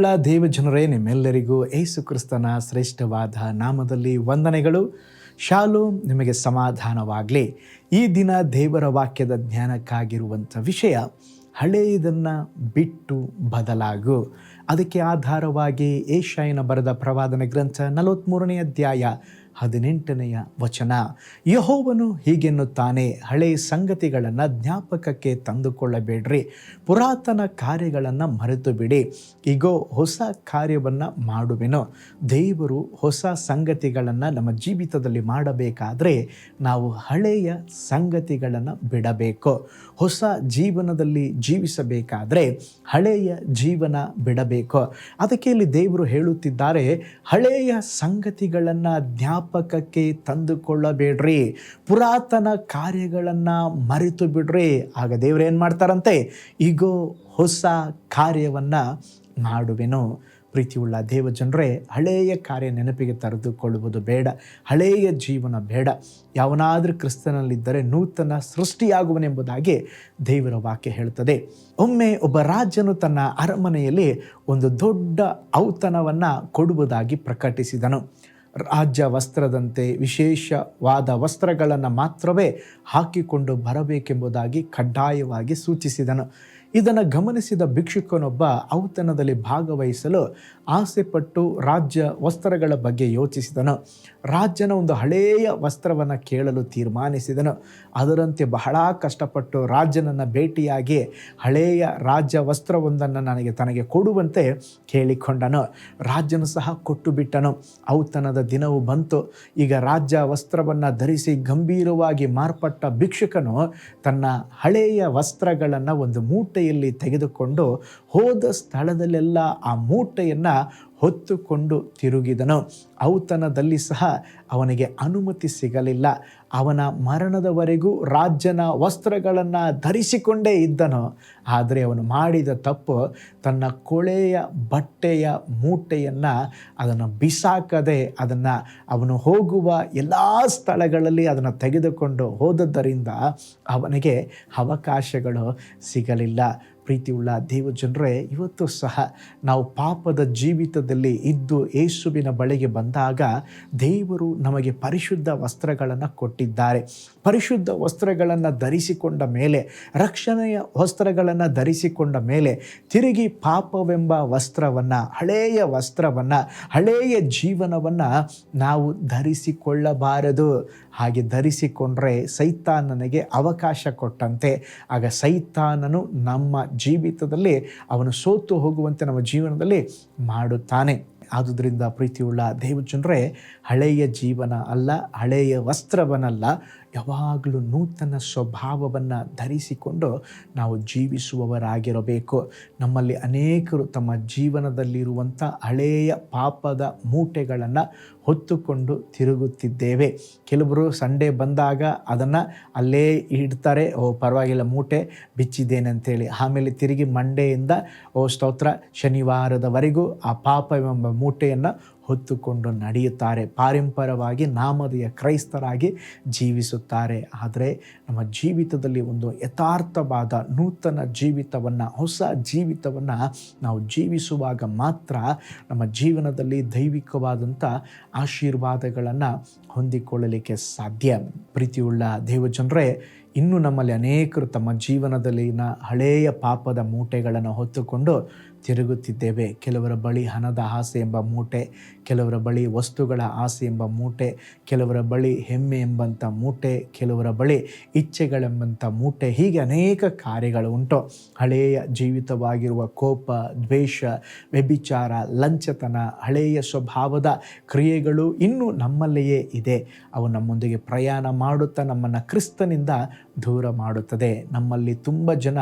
ಪ್ರೀತಿಯುಳ್ಳ ದೇವಜನರೇ, ನಿಮ್ಮೆಲ್ಲರಿಗೂ ಏಸು ಕ್ರಿಸ್ತನ ಶ್ರೇಷ್ಠವಾದ ನಾಮದಲ್ಲಿ ವಂದನೆಗಳು. ಶಾಲು ನಿಮಗೆ ಸಮಾಧಾನವಾಗಲಿ. ಈ ದಿನ ದೇವರ ವಾಕ್ಯದ ಜ್ಞಾನಕ್ಕಾಗಿರುವಂಥ ವಿಷಯ, ಹಳೆಯದನ್ನು ಬಿಟ್ಟು ಬದಲಾಗು. ಅದಕ್ಕೆ ಆಧಾರವಾಗಿ ಏಷಾಯನ ಬರೆದ ಪ್ರವಾದನೆ ಗ್ರಂಥ ನಲವತ್ತ್ಮೂರನೇ ಅಧ್ಯಾಯ ಹದಿನೆಂಟನೆಯ ವಚನ. ಯಹೋವನು ಹೀಗೆನ್ನುತ್ತಾನೆ ಹಳೆಯ ಸಂಗತಿಗಳನ್ನು ಜ್ಞಾಪಕಕ್ಕೆ ತಂದುಕೊಳ್ಳಬೇಡ್ರಿ. ಪುರಾತನ ಕಾರ್ಯಗಳನ್ನು ಮರೆತು ಬಿಡಿ ಈಗೋ ಹೊಸ ಕಾರ್ಯವನ್ನು ಮಾಡುವೆನು. ದೇವರು ಹೊಸ ಸಂಗತಿಗಳನ್ನು ನಮ್ಮ ಜೀವಿತದಲ್ಲಿ ಮಾಡಬೇಕಾದರೆ ನಾವು ಹಳೆಯ ಸಂಗತಿಗಳನ್ನು ಬಿಡಬೇಕು. ಹೊಸ ಜೀವನದಲ್ಲಿ ಜೀವಿಸಬೇಕಾದರೆ ಹಳೆಯ ಜೀವನ ಬಿಡಬೇಕು. ಅದಕ್ಕೆ ಇಲ್ಲಿ ದೇವರು ಹೇಳುತ್ತಿದ್ದಾರೆ, ಹಳೆಯ ಸಂಗತಿಗಳನ್ನು ಜ್ಞಾಪಕಕ್ಕೆ ತಂದುಕೊಳ್ಳಬೇಡ್ರಿ. ಪುರಾತನ ಕಾರ್ಯಗಳನ್ನು ಮರೆತು ಬಿಡ್ರಿ. ಆಗ ದೇವರು ಏನು ಮಾಡ್ತಾರಂತೆ? ಈಗೋ ಹೊಸ ಕಾರ್ಯವನ್ನು ಮಾಡುವೆನು. ಪ್ರೀತಿಯುಳ್ಳ ದೇವಜನರೇ ಹಳೆಯ ಕಾರ್ಯ ನೆನಪಿಗೆ ತರೆದುಕೊಳ್ಳುವುದು ಬೇಡ. ಹಳೆಯ ಜೀವನ ಬೇಡ. ಯಾವನಾದರೂ ಕ್ರಿಸ್ತನಲ್ಲಿದ್ದರೆ ನೂತನ ಸೃಷ್ಟಿಯಾಗುವನೆಂಬುದಾಗಿ ದೇವರ ವಾಕ್ಯ ಹೇಳುತ್ತದೆ. ಒಮ್ಮೆ ಒಬ್ಬ ರಾಜನು ತನ್ನ ಅರಮನೆಯಲ್ಲಿ ಒಂದು ದೊಡ್ಡ ಔತಣವನ್ನು ಕೊಡುವುದಾಗಿ ಪ್ರಕಟಿಸಿದನು. ರಾಜ್ಯ ವಸ್ತ್ರದಂತೆ ವಿಶೇಷವಾದ ವಸ್ತ್ರಗಳನ್ನು ಮಾತ್ರವೇ ಹಾಕಿಕೊಂಡು ಬರಬೇಕೆಂಬುದಾಗಿ ಕಡ್ಡಾಯವಾಗಿ ಸೂಚಿಸಿದನು. ಇದನ್ನು ಗಮನಿಸಿದ ಭಿಕ್ಷುಕನೊಬ್ಬ ಔತಣದಲ್ಲಿ ಭಾಗವಹಿಸಲು ಆಸೆಪಟ್ಟು ರಾಜ್ಯ ವಸ್ತ್ರಗಳ ಬಗ್ಗೆ ಯೋಚಿಸಿದನು. ರಾಜ್ಯನ ಒಂದು ಹಳೆಯ ವಸ್ತ್ರವನ್ನು ಕೇಳಲು ತೀರ್ಮಾನಿಸಿದನು. ಅದರಂತೆ ಬಹಳ ಕಷ್ಟಪಟ್ಟು ರಾಜನನ್ನು ಭೇಟಿಯಾಗಿ ಹಳೆಯ ರಾಜ್ಯ ವಸ್ತ್ರವೊಂದನ್ನು ನನಗೆ ತನಗೆ ಕೊಡುವಂತೆ ಕೇಳಿಕೊಂಡನು. ರಾಜ್ಯನು ಸಹ ಕೊಟ್ಟು ಬಿಟ್ಟನು ಔತಣದ ದಿನವು ಬಂತು. ಈಗ ರಾಜ್ಯ ವಸ್ತ್ರವನ್ನು ಧರಿಸಿ ಗಂಭೀರವಾಗಿ ಮಾರ್ಪಟ್ಟ ಭಿಕ್ಷುಕನು ತನ್ನ ಹಳೆಯ ವಸ್ತ್ರಗಳನ್ನು ಒಂದು ಮೂಟೆಯಲ್ಲಿ ತೆಗೆದುಕೊಂಡು ಹೋದ ಸ್ಥಳದಲ್ಲೆಲ್ಲ ಆ ಮೂಟೆಯನ್ನು ಹೊತ್ತುಕೊಂಡು ತಿರುಗಿದನು. ಔತಣದಲ್ಲಿ ಸಹ ಅವನಿಗೆ ಅನುಮತಿ ಸಿಗಲಿಲ್ಲ. ಅವನ ಮರಣದವರೆಗೂ ರಾಜ್ಯನ ವಸ್ತ್ರಗಳನ್ನು ಧರಿಸಿಕೊಂಡೇ ಇದ್ದನು. ಆದರೆ ಅವನು ಮಾಡಿದ ತಪ್ಪು ತನ್ನ ಕೊಳೆಯ ಬಟ್ಟೆಯ ಮೂಟೆಯನ್ನು ಅದನ್ನು ಬಿಸಾಕದೆ ಅದನ್ನು ಅವನು ಹೋಗುವ ಎಲ್ಲ ಸ್ಥಳಗಳಲ್ಲಿ ಅದನ್ನು ತೆಗೆದುಕೊಂಡು ಹೋದದ್ದರಿಂದ ಅವನಿಗೆ ಅವಕಾಶಗಳು ಸಿಗಲಿಲ್ಲ. ಪ್ರೀತಿಯುಳ್ಳ ದೇವಜನರೇ, ಇವತ್ತು ಸಹ ನಾವು ಪಾಪದ ಜೀವಿತದಲ್ಲಿ ಇದ್ದು ಯೇಸುವಿನ ಬಳಿಗೆ ಬಂದಾಗ ದೇವರು ನಮಗೆ ಪರಿಶುದ್ಧ ವಸ್ತ್ರಗಳನ್ನು ಕೊಟ್ಟಿದ್ದಾರೆ. ಪರಿಶುದ್ಧ ವಸ್ತ್ರಗಳನ್ನು ಧರಿಸಿಕೊಂಡ ಮೇಲೆ, ರಕ್ಷಣೆಯ ವಸ್ತ್ರಗಳನ್ನು ಧರಿಸಿಕೊಂಡ ಮೇಲೆ ತಿರುಗಿ ಪಾಪವೆಂಬ ವಸ್ತ್ರವನ್ನು, ಹಳೆಯ ವಸ್ತ್ರವನ್ನು, ಹಳೆಯ ಜೀವನವನ್ನು ನಾವು ಧರಿಸಿಕೊಳ್ಳಬಾರದು. ಹಾಗೆ ಧರಿಸಿಕೊಂಡ್ರೆ ಸೈತಾನನಿಗೆ ಅವಕಾಶ ಕೊಟ್ಟಂತೆ, ಆಗ ಸೈತಾನನು ನಮ್ಮ ಜೀವಿತದಲ್ಲಿ ಅವನು ಸೋತು ಹೋಗುವಂತೆ ನಮ್ಮ ಜೀವನದಲ್ಲಿ ಮಾಡುತ್ತಾನೆ. ಆದುದರಿಂದ ಪ್ರೀತಿಯುಳ್ಳ ದೇವಜನರೇ, ಹಳೆಯ ಜೀವನ ಅಲ್ಲ, ಹಳೆಯ ವಸ್ತ್ರವನ್ನಲ್ಲ ಯಾವಾಗಲೂ ನೂತನ ಸ್ವಭಾವವನ್ನು ಧರಿಸಿಕೊಂಡು ನಾವು ಜೀವಿಸುವವರಾಗಿರಬೇಕು. ನಮ್ಮಲ್ಲಿ ಅನೇಕರು ತಮ್ಮ ಜೀವನದಲ್ಲಿರುವಂಥ ಹಳೆಯ ಪಾಪದ ಮೂಟೆಗಳನ್ನು ಹೊತ್ತುಕೊಂಡು ತಿರುಗುತ್ತಿದ್ದೇವೆ. ಕೆಲವರು ಸಂಡೇ ಬಂದಾಗ ಅದನ್ನು ಅಲ್ಲೇ ಇಡ್ತಾರೆ, ಓ ಪರವಾಗಿಲ್ಲ ಮೂಟೆ ಬಿಚ್ಚಿದ್ದೇನೆ ಅಂತೇಳಿ ಆಮೇಲೆ ತಿರುಗಿ ಮಂಡೆಯಿಂದ, ಓ ಸ್ತೋತ್ರ, ಶನಿವಾರದವರೆಗೂ ಆ ಪಾಪ ಎಂಬ ಮೂಟೆಯನ್ನು ಹೊತ್ತುಕೊಂಡು ನಡೆಯುತ್ತಾರೆ. ಪಾರಂಪರವಾಗಿ ನಾಮದೆಯ ಕ್ರೈಸ್ತರಾಗಿ ಜೀವಿಸುತ್ತಾರೆ. ಆದರೆ ನಮ್ಮ ಜೀವಿತದಲ್ಲಿ ಒಂದು ಯಥಾರ್ಥವಾದ ನೂತನ ಜೀವಿತವನ್ನು, ಹೊಸ ಜೀವಿತವನ್ನು ನಾವು ಜೀವಿಸುವಾಗ ಮಾತ್ರ ನಮ್ಮ ಜೀವನದಲ್ಲಿ ದೈವಿಕವಾದಂಥ ಆಶೀರ್ವಾದಗಳನ್ನು ಹೊಂದಿಕೊಳ್ಳಲಿಕ್ಕೆ ಸಾಧ್ಯ. ಪ್ರೀತಿಯುಳ್ಳ ದೇವಜನರೇ ಇನ್ನು ನಮ್ಮಲ್ಲಿ ಅನೇಕರು ತಮ್ಮ ಜೀವನದಲ್ಲಿನ ಹಳೆಯ ಪಾಪದ ಮೂಟೆಗಳನ್ನು ಹೊತ್ತುಕೊಂಡು ತಿರುಗುತ್ತಿದ್ದೇವೆ. ಕೆಲವರ ಬಳಿ ಹಣದ ಆಸೆ ಎಂಬ ಮೂಟೆ, ಕೆಲವರ ಬಳಿ ವಸ್ತುಗಳ ಆಸೆ ಎಂಬ ಮೂಟೆ, ಕೆಲವರ ಬಳಿ ಹೆಮ್ಮೆ ಎಂಬಂಥ ಮೂಟೆ, ಕೆಲವರ ಬಳಿ ಇಚ್ಛೆಗಳೆಂಬಂಥ ಮೂಟೆ. ಹೀಗೆ ಅನೇಕ ಕಾರ್ಯಗಳು ಉಂಟು. ಹಳೆಯ ಜೀವಿತವಾಗಿರುವ ಕೋಪ, ದ್ವೇಷ, ವ್ಯಭಿಚಾರ, ಲಂಚತನ, ಹಳೆಯ ಸ್ವಭಾವದ ಕ್ರಿಯೆಗಳು ಇನ್ನೂ ನಮ್ಮಲ್ಲಿಯೇ ಇದೆ. ಅವು ನಮ್ಮೊಂದಿಗೆ ಪ್ರಯಾಣ ಮಾಡುತ್ತಾ ನಮ್ಮನ್ನು ಕ್ರಿಸ್ತನಿಂದ ದೂರ ಮಾಡುತ್ತದೆ. ನಮ್ಮಲ್ಲಿ ತುಂಬ ಜನ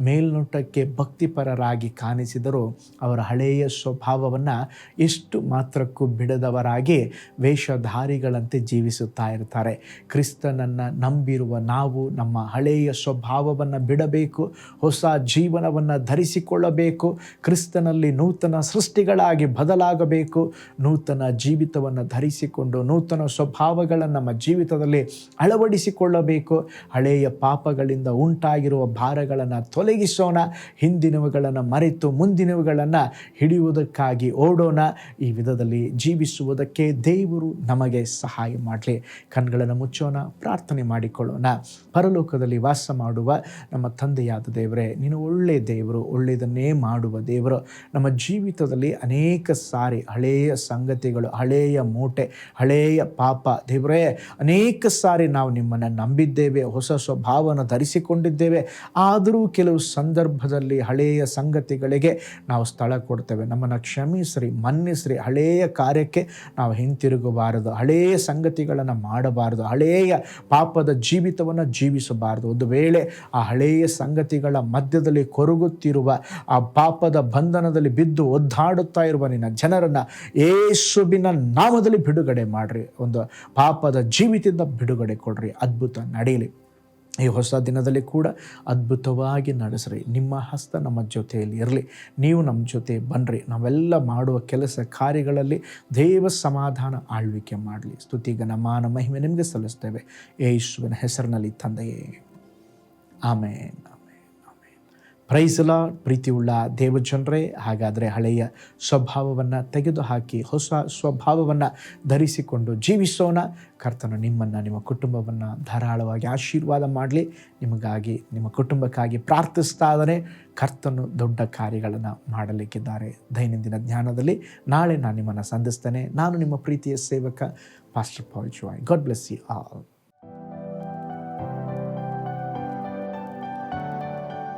ಮೇಲ್ನೋಟಕ್ಕೆ ಭಕ್ತಿಪರರಾಗಿ ಕಾಣಿಸಿದರೂ ಅವರ ಹಳೆಯ ಸ್ವಭಾವವನ್ನು ಎಷ್ಟು ಮಾತ್ರಕ್ಕೂ ಬಿಡದವರಾಗಿ ವೇಷಧಾರಿಗಳಂತೆ ಜೀವಿಸುತ್ತಾ ಇರ್ತಾರೆ. ಕ್ರಿಸ್ತನನ್ನು ನಂಬಿರುವ ನಾವು ನಮ್ಮ ಹಳೆಯ ಸ್ವಭಾವವನ್ನು ಬಿಡಬೇಕು, ಹೊಸ ಜೀವನವನ್ನು ಧರಿಸಿಕೊಳ್ಳಬೇಕು, ಕ್ರಿಸ್ತನಲ್ಲಿ ನೂತನ ಸೃಷ್ಟಿಗಳಾಗಿ ಬದಲಾಗಬೇಕು, ನೂತನ ಜೀವಿತವನ್ನು ಧರಿಸಿಕೊಂಡು ನೂತನ ಸ್ವಭಾವಗಳನ್ನು ನಮ್ಮ ಜೀವಿತದಲ್ಲಿ ಅಳವಡಿಸಿಕೊಳ್ಳಬೇಕು, ಹಳೆಯ ಪಾಪಗಳಿಂದ ಉಂಟಾಗಿರುವ ಭಾರಗಳನ್ನು ತೊಲಗಿಸೋಣ, ಹಿಂದಿನವುಗಳನ್ನು ಮರೆತು ಮುಂದಿನವುಗಳನ್ನು ಹಿಡಿಯುವುದಕ್ಕಾಗಿ ಓಡೋಣ. ಈ ವಿಧದಲ್ಲಿ ಜೀವಿಸುವುದಕ್ಕೆ ದೇವರು ನಮಗೆ ಸಹಾಯ ಮಾಡಲಿ. ಕಣ್ಗಳನ್ನು ಮುಚ್ಚೋಣ, ಪ್ರಾರ್ಥನೆ ಮಾಡಿಕೊಳ್ಳೋಣ. ಪರಲೋಕದಲ್ಲಿ ವಾಸ ಮಾಡುವ ನಮ್ಮ ತಂದೆಯಾದ ದೇವರೇ, ನೀನು ಒಳ್ಳೆಯ ದೇವರು, ಒಳ್ಳೆಯದನ್ನೇ ಮಾಡುವ ದೇವರು. ನಮ್ಮ ಜೀವಿತದಲ್ಲಿ ಅನೇಕ ಸಾರಿ ಹಳೆಯ ಸಂಗತಿಗಳು, ಹಳೆಯ ಮೂಟೆ, ಹಳೆಯ ಪಾಪ ದೇವರೇ, ಅನೇಕ ಸಾರಿ ನಾವು ನಿಮ್ಮನ್ನು ನಂಬಿದ್ದೇವೆ, ಹೊಸ ಸ್ವಭಾವವನ್ನು ಧರಿಸಿಕೊಂಡಿದ್ದೇವೆ. ಆದರೂ ಕೆಲವು ಸಂದರ್ಭದಲ್ಲಿ ಹಳೆಯ ಸಂಗತಿಗಳಿಗೆ ನಾವು ಸ್ಥಳ ಕೊಡ್ತೇವೆ. ನಮ್ಮನ್ನು ಕ್ಷಮಿಸ್ರಿ, ಮನ್ನಿಸ್ರಿ. ಹಳೆಯ ಕಾರ್ಯಕ್ಕೆ ನಾವು ಹಿಂತಿರುಗಬಾರದು. ಹಳೆಯ ಸಂಗತಿಗಳನ್ನು ಮಾಡಬಾರದು. ಹಳೆಯ ಪಾಪದ ಜೀವಿತವನ್ನು ಜೀವಿಸಬಾರದು. ಒಂದು ವೇಳೆ ಆ ಹಳೆಯ ಸಂಗತಿಗಳ ಮಧ್ಯದಲ್ಲಿ ಕೊರಗುತ್ತಿರುವ, ಆ ಪಾಪದ ಬಂಧನದಲ್ಲಿ ಬಿದ್ದು ಒದ್ದಾಡುತ್ತಾ ಇರುವ ನಿನ್ನ ಜನರನ್ನು ಏಸುಬಿನ ನಾಮದಲ್ಲಿ ಬಿಡುಗಡೆ ಮಾಡಿರಿ. ಒಂದು ಪಾಪದ ಜೀವಿತದಿಂದ ಬಿಡುಗಡೆ ಕೊಡ್ರಿ. ಅದ್ಭುತ, ನಡೆಯಲಿ. ಈ ಹೊಸ ದಿನದಲ್ಲಿ ಕೂಡ ಅದ್ಭುತವಾಗಿ ನಡೆಸ್ರಿ. ನಿಮ್ಮ ಹಸ್ತ ನಮ್ಮ ಜೊತೆಯಲ್ಲಿ ಇರಲಿ. ನೀವು ನಮ್ಮ ಜೊತೆ ಬನ್ನಿರಿ ನಾವೆಲ್ಲ ಮಾಡುವ ಕೆಲಸ ಕಾರ್ಯಗಳಲ್ಲಿ ದೇವ ಸಮಾಧಾನ ಆಳ್ವಿಕೆ ಮಾಡಲಿ. ಸ್ತುತಿಗನ ಮಾನ ಮಹಿಮೆ ನಿಮಗೆ ಸಲ್ಲಿಸ್ತೇವೆ. ಇಶ್ವರನ ಹೆಸರಿನಲ್ಲಿ ತಂದೆಯೇ. ಆಮೇನ್. ಪ್ರೈಸಲ ಪ್ರೀತಿಯುಳ್ಳ ದೇವಜನರೇ, ಹಾಗಾದರೆ ಹಳೆಯ ಸ್ವಭಾವವನ್ನು ತೆಗೆದುಹಾಕಿ, ಹೊಸ ಸ್ವಭಾವವನ್ನು ಧರಿಸಿಕೊಂಡು ಜೀವಿಸೋಣ. ಕರ್ತನು ನಿಮ್ಮನ್ನು, ನಿಮ್ಮ ಕುಟುಂಬವನ್ನು ಧಾರಾಳವಾಗಿ ಆಶೀರ್ವಾದ ಮಾಡಲಿ. ನಿಮಗಾಗಿ, ನಿಮ್ಮ ಕುಟುಂಬಕ್ಕಾಗಿ ಪ್ರಾರ್ಥಿಸ್ತಾ ಇದ್ದಾನೆ. ಕರ್ತನು ದೊಡ್ಡ ಕಾರ್ಯಗಳನ್ನು ಮಾಡಲಿಕ್ಕಿದ್ದಾರೆ. ದೈನಂದಿನ ಜ್ಞಾನದಲ್ಲಿ ನಾಳೆ ನಾನು ನಿಮ್ಮನ್ನು ಸಂಧಿಸ್ತೇನೆ. ನಾನು ನಿಮ್ಮ ಪ್ರೀತಿಯ ಸೇವಕ pastor Paul Joy God bless you all